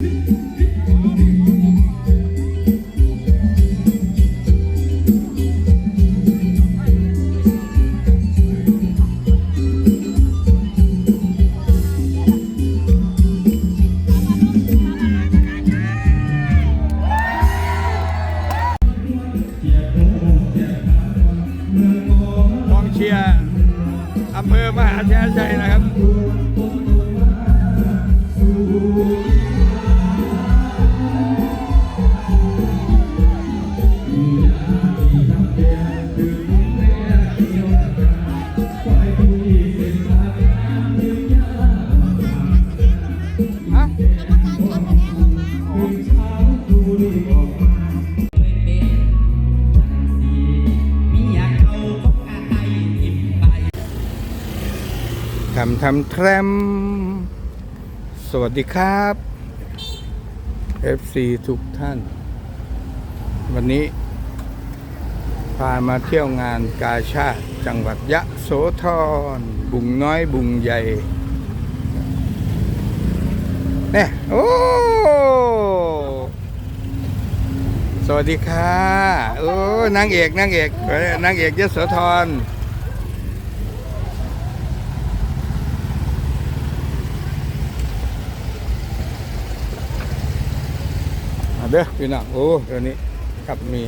ก ทำแทรม สวัสดีครับ FC ทุกท่าน วันนี้ พามาเที่ยวงานกาชาติจังหวัดยะโสธร บุงน้อยบุงใหญ่เนี่ยโอ้สวัสดีค่ะ โอ้นางเอกนางเอกนางเอกยะโสธร เด้อพี่น้องโอ้เดี๋ยวนี้ครับมี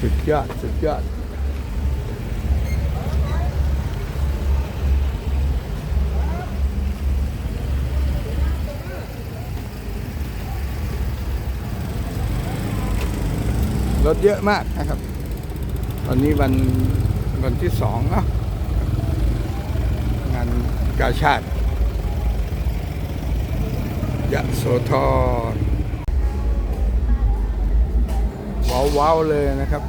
สุดยอดสุดยอดรถเยอะมากนะครับ ตอนนี้วันวันที่สองเนาะงานกาชาติยะโสธร ว้าวเลยนะครับ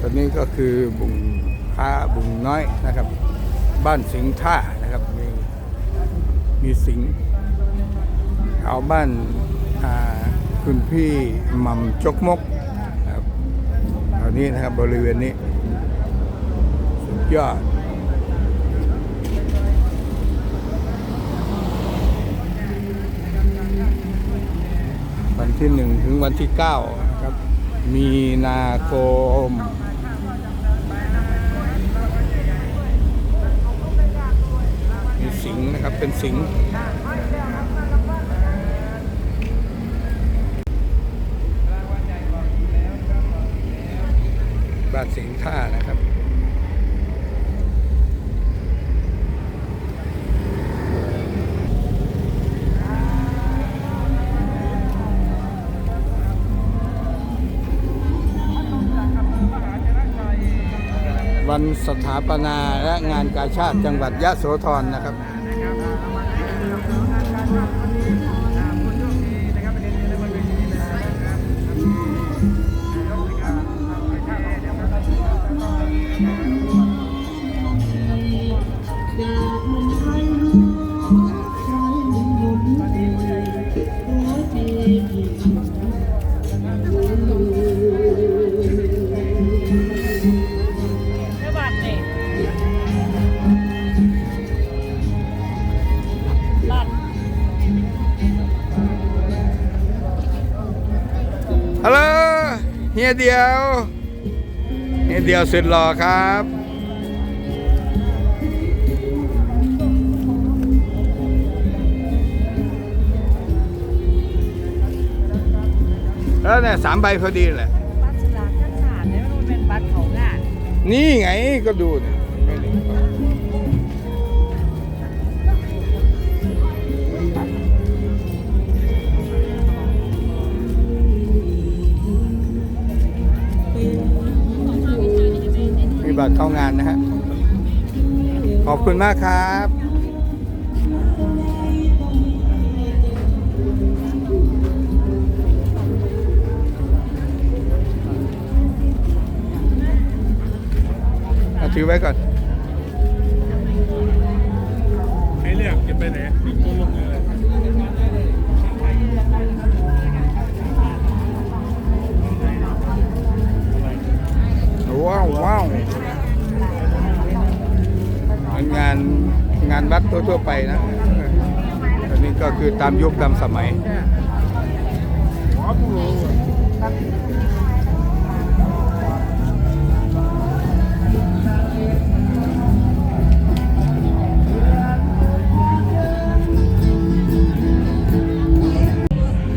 ตอนนี้ก็คือบุงค้าบุงน้อยนะครับ บ้านสิงห์ท่านะครับ มีมีสิงเอาบ้านคุณพี่หม่ำจกมกนะครับตอนนี้นะครับบริเวณนี้สุดยอด วันที่หนึ่งถึงวันที่เก้านะครับ มีนาคมมีสิงห์นะครับเป็นสิงห์บานสิงห์ท่านะครับ วันสถาปนาและงานกาชาติจังหวัดยะโสธรนะครับ ยเดียว เฮียเดียวสุดหล่อครับแล้วเนี่ยสามใบพอดีแหละ บัตรสลากข้างขาดเนี่ยมันเป็นบัตรเขางาน นี่ไงก็ดูเนี่ย บัตรเข้างานนะฮะ ขอบคุณมากครับเอาถือไว้ก่อนให้เลือกจะไปไหนตัวลงเลยว้าวว้าว เป็นงานงานวัดทั่วๆไปนะตอนนี้ก็คือตามยุคตามสมัย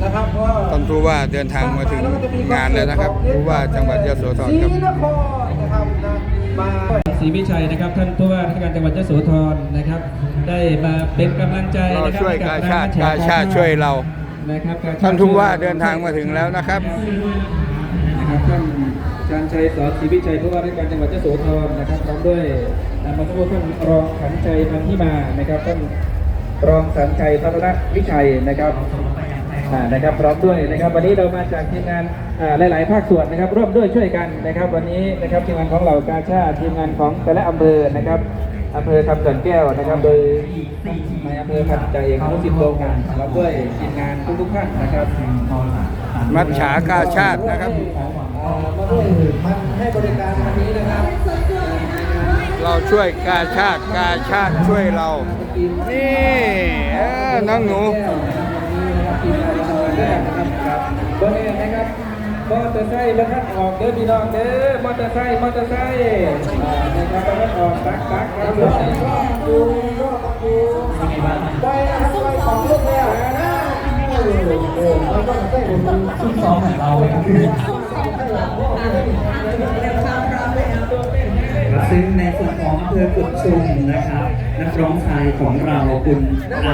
นะครับก็ท่านผู้ว่าเดินทางมาถึงงานแล้วนะครับผู้ว่าจังหวัดยโสธรศรีครับ ศรีวิชัยนะครับ ท่านผู้ว่าราชการจังหวัดยโสธรนะครับ ได้มาเป็นกำลังใจเรานะครับช่วยให้กาบชาติร้กานชาติช่วยเรา นะครับกชติท่านผู้ว่าเดินทางมาถึงแล้วนะครับ นะครับท่านชาญชัยสอนศรีวิชัยผู้ว่าราชการจังหวัดยโสธรนะครับพร้อมด้วยนายมาทุกท่านรองขันใจพันธิมานะครับท่านรองสันชัยพัฒนวิชัยนะครับ อ่านะครับพร้อมด้วยนะครับวันนี้เรามาจากทีมงานอ่าหลาย ๆ ภาคส่วนนะครับร่วมด้วยช่วยกันนะครับ วันนี้นะครับทีมงานของเรากาชาติทีมงานของแต่ละอำเภอนะครับอำเภอคำเกินแก้วนะครับ โดยในอำเภอพันใจเอกอนุสิทธิ์โลงานพร้อมด้วยทีมงานทุกๆท่านนะครับมัจฉากาชาตินะครับ เอ่อมาด้วยมันให้บริการวันนี้นะครับเราช่วยกาชาติกาชาติช่วยเรา นี่เออน้องหนู เบอร์เองนะครับมอเตอร์ไซค์บรรทัดออกเด้อพี่น้องเด้อมอเตอร์ไซค์มอเตอร์ไซค์นะครับบรรทัดออกตักตักครับรถดูรอบประตูได้นะครับได้ของลูกแล้วนะโอ้โหมันก็ได้ผมชุดสองของเราครับ ซึ่งในส่วนของอำเภอกุดชุมนะครับนักร้องชายของเราคุณอา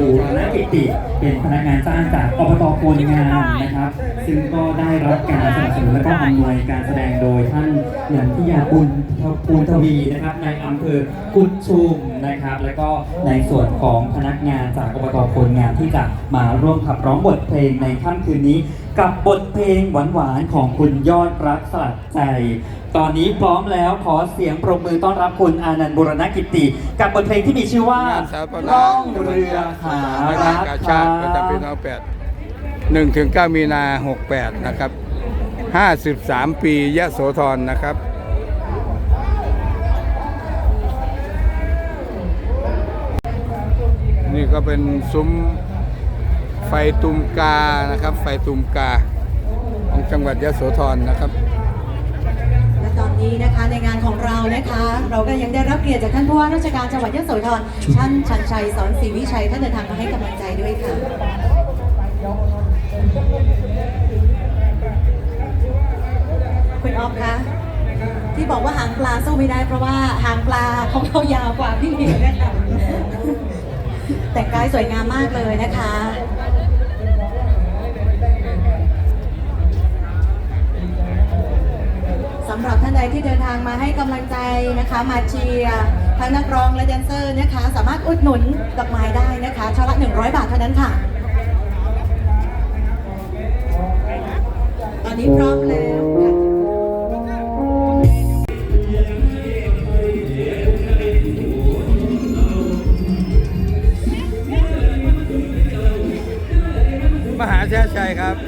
บูรณกิติเป็นพนักงานจ้างจากอบตโพนงามนะครับ ซึ่งก็ได้รับการสนับสนุนและก็อำนวยการแสดงโดยท่านยันทิยาบุญภูนทวีนะครับในอำเภอกุดชุมนะครับ แล้วก็ในส่วนของพนักงานจากอบตโพนงามที่จะมาร่วมขับร้องบทเพลงในค่ำคืนนี้ กับบทเพลงหวานๆของคุณยอดรักสลัดใจ ตอนนี้พร้อมแล้วขอเสียงปรบมือต้อนรับคุณอานันต์บุรณกิติ กับบทเพลงที่มีชื่อว่างานสถาปนาล่องเรือหามัจรัฉากกาชาติประจำปีน้องแปดหนึ่งถึงเก้ามีนาหกแปดนะครับห้าสิบสามปียะโสธรนะครับนี่ก็เป็นซุ้มไฟตุมกานะครับ ไฟตุมกาของจังหวัดยะโสธรนะครับและตอ นนี้นะคะในงานของเรานะคะ เราก็ยังได้รับเกียรติจากท่านผู้ว่าราชการจังหวัดยโสธรท่านชันชัยสอนศรีวิชัยท่านเดินทางมาให้กำลังใจด้วยค่ะคุณออฟคะที่บอกว่าหางปลาสู้ไม่ได้เพราะว่าหางปลาของเขายาวกว่าพี่หมิวนะคะแต่งกายสวยงามมากเลยนะคะ มาให้กำลังใจนะคะมาเชียร์ทั้งนักร้องและแดนเซอร์นะคะ สามารถอุดหนุนดอกไม้ได้นะคะช่อละ 100 บาทเท่านั้นค่ะ ตอนนี้พร้อมแล้วค่ะมหาชาชัยครับ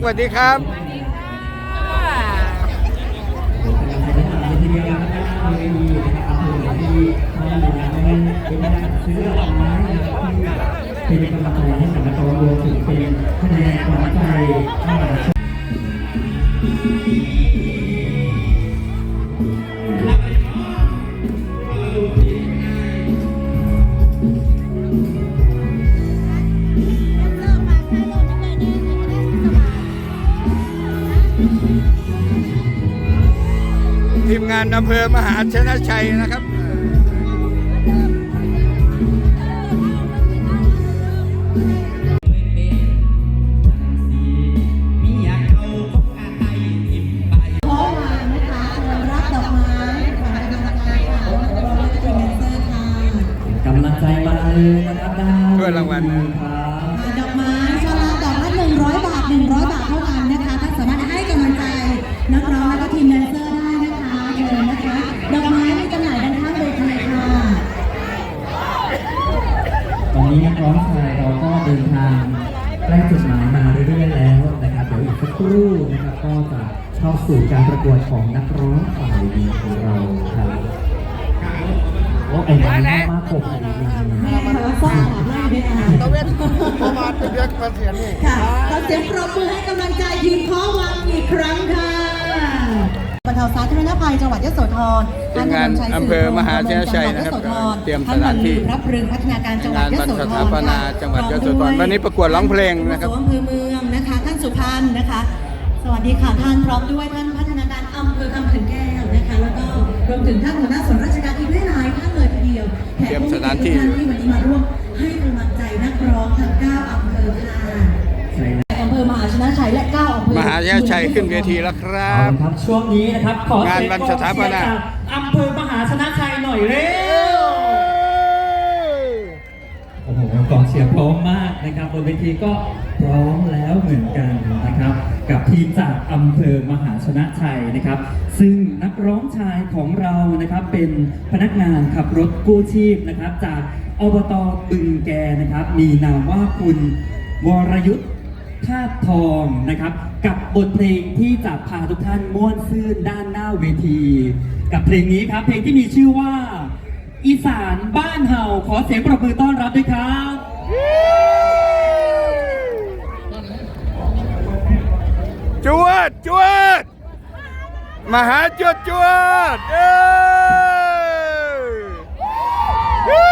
สวัสดีครับานอำเภอมหาชนะชัยนะครับ สู่การประกวดของนักร้องฝ่ายดีของเราครับโอ้ไอ้ไม้มากมากผมอันนี้แม่ขอฟ้าถามไล่ด้วยอะตะเวนประมาณเป็นเดือนเปอร์เซ็นต์นี่ค่ะขอเสียงปรบมือให้กำลังใจทีมข้อวังอีกครั้งค่ะบรรเทาสาธารณภัยจังหวัดยโสธรเป็นงานอำเภอมหาชนะชัยนะครับเตรียมสถานที่รับรึงพัฒนาการจังหวัดงานยวันโสสธรถาปนาจังหวัดยโสธรวันนี้ประกวดร้องเพลงนะครับอำเภอเมืองนะคะท่านสุพันธ์นะคะ สวัสดีค่ะท่านพร้อมด้วยท่านพัฒนาการอำเภอคำเขื่อนแก้วนะคะ แล้วก็รวมถึงท่านหัวหน้าส่วนราชการอีกหลายๆท่านเลยทีเดียวแขกเตรียมผู้สถานที่ท่านที่วันนี้มาร่วมให้กำลังใจนักร้องทั้ง9อำเภอค่ะใช่แล้วอำเภอมหาชนะชัยและ9อำเภอมหาชนะชัยขึ้นเวทีแล้วครัเอาบละครับช่วงนี้นะครับขอเสียงานวันสถาปนากองเชียร์จากอำเภอมหาชนะชัยหน่อยเร็วโอ้โหกองเชียร์พร้อมมากนะครับบนเวทีก็พ ร้อมแล้วเหมือนกันนะครับ กับทีมจากอำเภอมหาชนะชัยนะครับ ซึ่งนักร้องชายของเรานะครับเป็นพนักงานขับรถกู้ชีพนะครับ จากอบตบึงแกนะครับ มีนามว่าคุณวรยุทธ์ธาตุทองนะครับ กับบทเพลงที่จะพาทุกท่านม่วนซื่นด้านหน้าเวที กับเพลงนี้ครับ เพลงที่มีชื่อว่า อีสานบ้านเห่าขอเสียงปรบมือต้อนรับด้วยครับ จวดจวดมหาจวดจวดเอ้ยวู้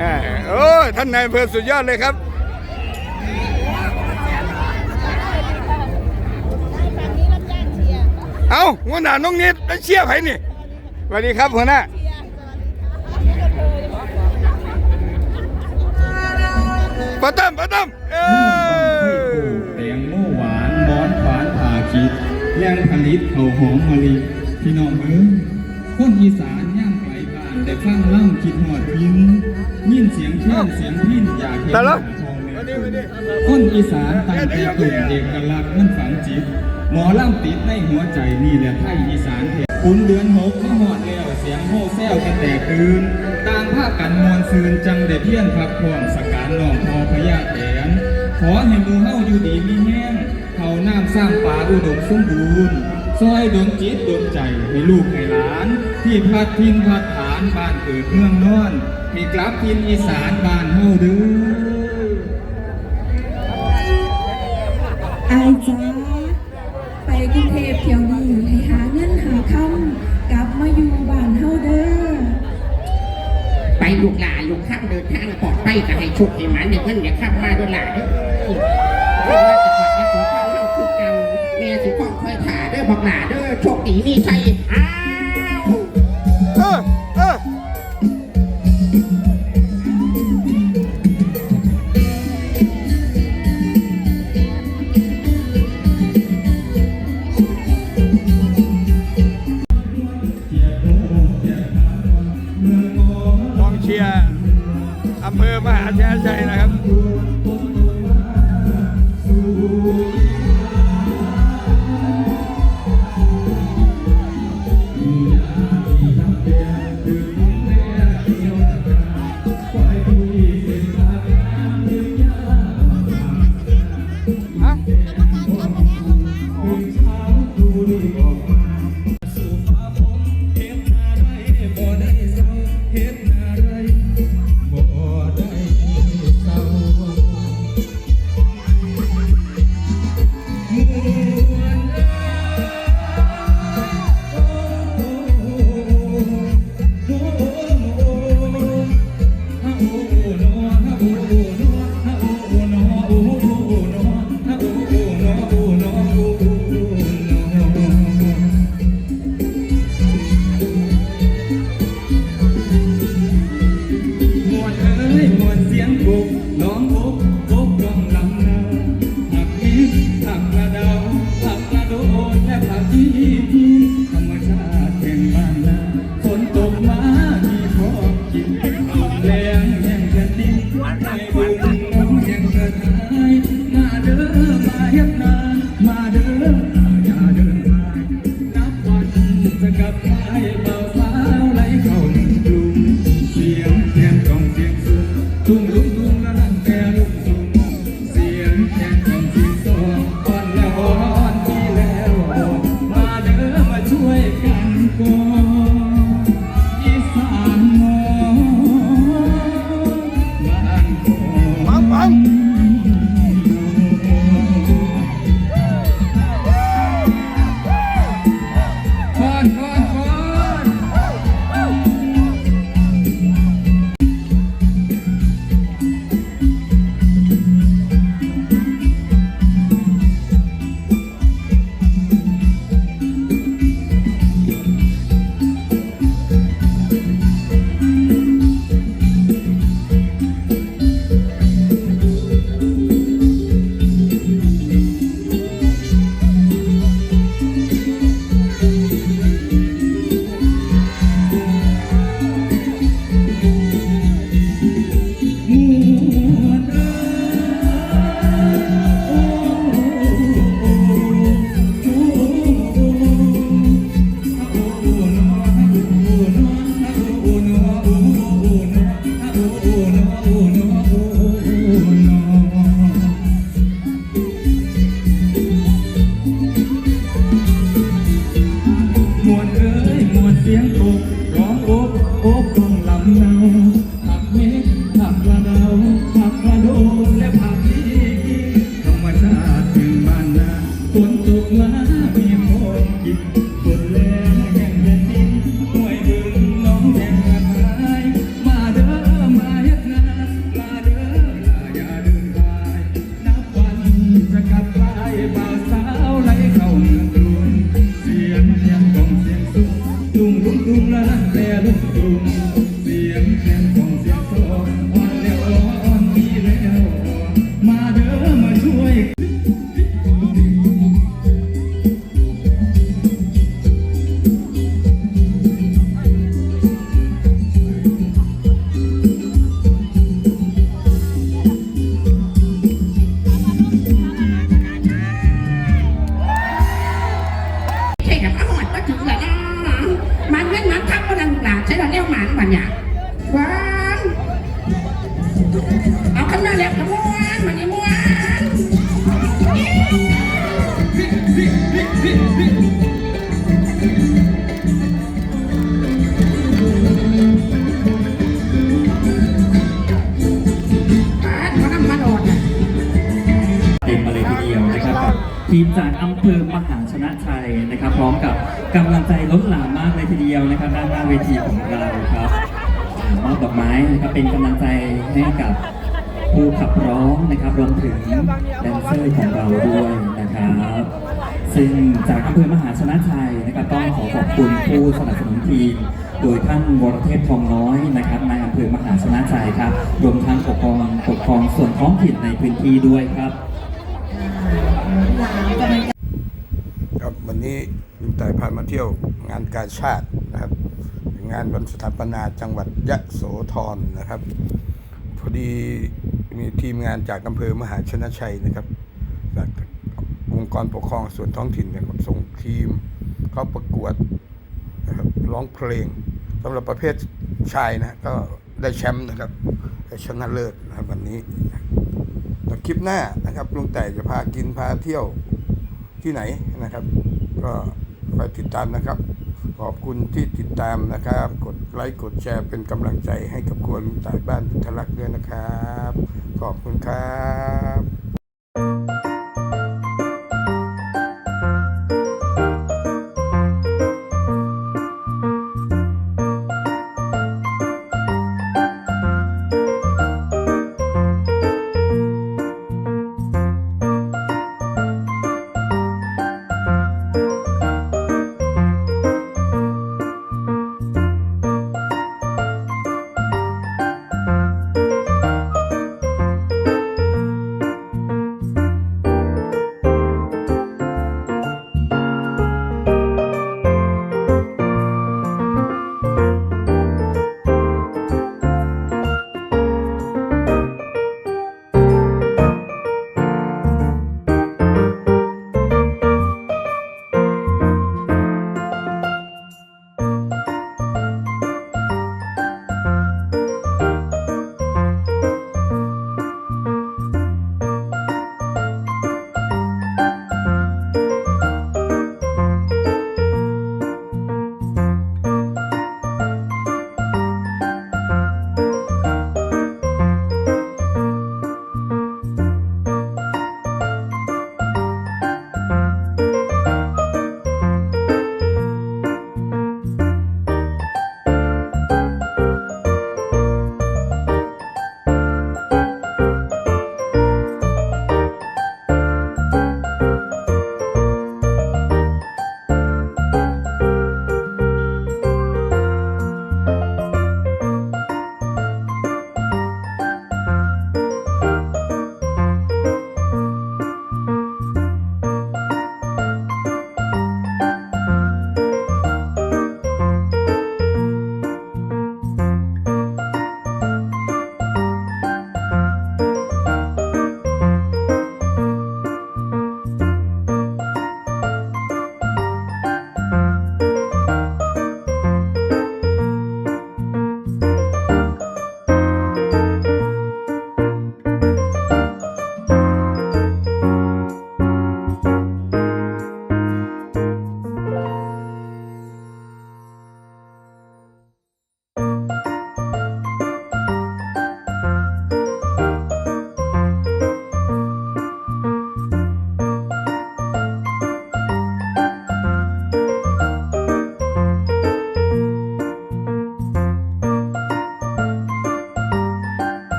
อ่าโอ้ยท่านนายอำเภอสุดยอดเลยครับเอาหัวหน้าน้องนิดไปเชียร์ไผนี่สวัสดีครับหัวหน้า ปะตั้มปะตั้มเออแตงโมหวานหมอนฝานผ่าคิดย่างผลิตเขาวหอมมะลิพี่น้องเอ้ยคนอีสานย่างไกลบ้านได้ฟังล่ำคิดหอดพินยินเสียงเพี้ยนเสียงพินอยากเห็นหแต่น้าละทองแม่คนอีสานตั้งแต่ตุ่มเอกลักษณ์มันฝังจิต หมอล่ำติดในหัวใจนี่แหละไทยอีสาน คุณเดือนหกมาหอดแล้วเสียงโห่แซวกันแต่คืนต่างภาคกันมวนซืนจังได้เพี้ยนพักผ่อนสการน้องพอพญาแถนขอให้หมูเฮาอยู่ดีมีแห้งเขาน้ำสร้างป่าอุดมสมบูรณ์ซอยดวงจิตดวงใจให้ลูกให้หลาน ที่พัดทินพัดฐานบ้านเกิดเมืองนอนให้กลับทินอีสานบ้านเฮาเด้ออจ้าไปกรุงเทพเที่ยวนี้ให้หาเงินหาคำกลับมาอยู่บ้านเฮาเด้อ ไป ลูกหลานลูกข้ามเดินทางปลอดภัยกับให้ชุกให้หมันอย่าเพิ่นอย่าข้ามมาด้วยหลานเด้อเพิ่จะขอให้าพเราคือเก่าแม่สิฟ้อคอยถ่าเด้อบอกหลานเด้อโชคดีมีชัยอ้า ดู ทีมจากอำเภอมหาชนะชัยนะครับ พร้อมกับกำลังใจล้นหลามมากเลยทีเดียวนะครับด้านหน้าเวทีของเราครับมอบดอกไม้นะครับเป็นกำลังใจให้กับผู้ขับร้องนะครับรวมถึงแดนเซอร์ของเราด้วยนะครับซึ่งจากอำเภอมหาชนะชัยนะครับต้องขอขอบคุณผู้สนับสนุนทีม โดยท่านวรเทพทองน้อยนะครับนายอำเภอมหาชนะชัยครับรวมทั้งปกครองปกครองส่วนท้องถิ่นในพื้นที่ด้วยครับ หลานกำลังครับวันนี้ลุงต่ายพามาเที่ยวงานการชาตินะครับ งานวันสถาปนาจังหวัดยะโสธรนะครับ พอดีมีทีมงานจากอำเภอมหาชนะชัยนะครับจากองค์กรปกครองส่วนท้องถิ่นเนะครับส่งทีมเข้าประกวดนะครับร้องเพลงสำหรับประเภทชายนะก็ได้แชมป์นะครับได้ชนะเลิศนะครับวันนี้ คลิปหน้านะครับลุงแต่จะพากินพาเที่ยวที่ไหนนะครับ ก็ไปติดตามนะครับ ขอบคุณที่ติดตามนะครับ กดไลค์กดแชร์เป็นกำลังใจให้กับครัวลุงต่ายบ้านพุทธลักษณ์ด้วยนะครับ ขอบคุณครับ